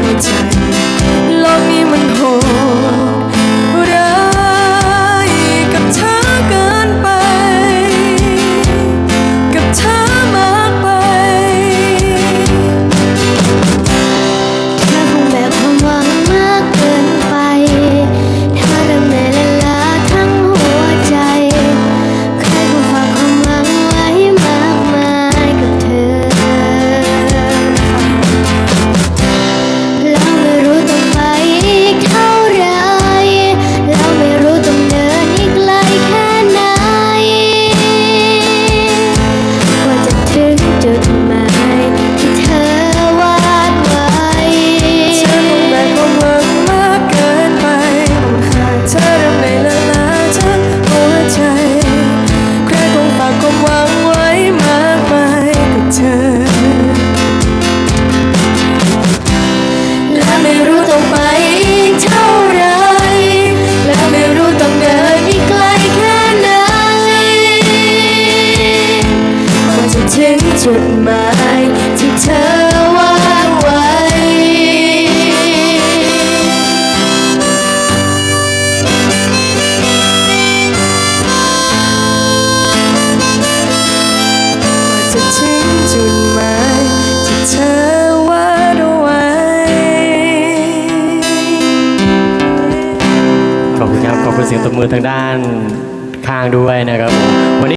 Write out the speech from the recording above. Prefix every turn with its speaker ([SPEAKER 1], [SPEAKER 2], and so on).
[SPEAKER 1] เข้าใจ โลกนี้มันโหด
[SPEAKER 2] จดหมายที่เธอวาดไว้
[SPEAKER 1] จะถึงจดหมายที่เธอ
[SPEAKER 3] ขอบคุณครับ ขอบคุณเสียงตบมือทางด้านข้างด้วยนะครับผมวันนี้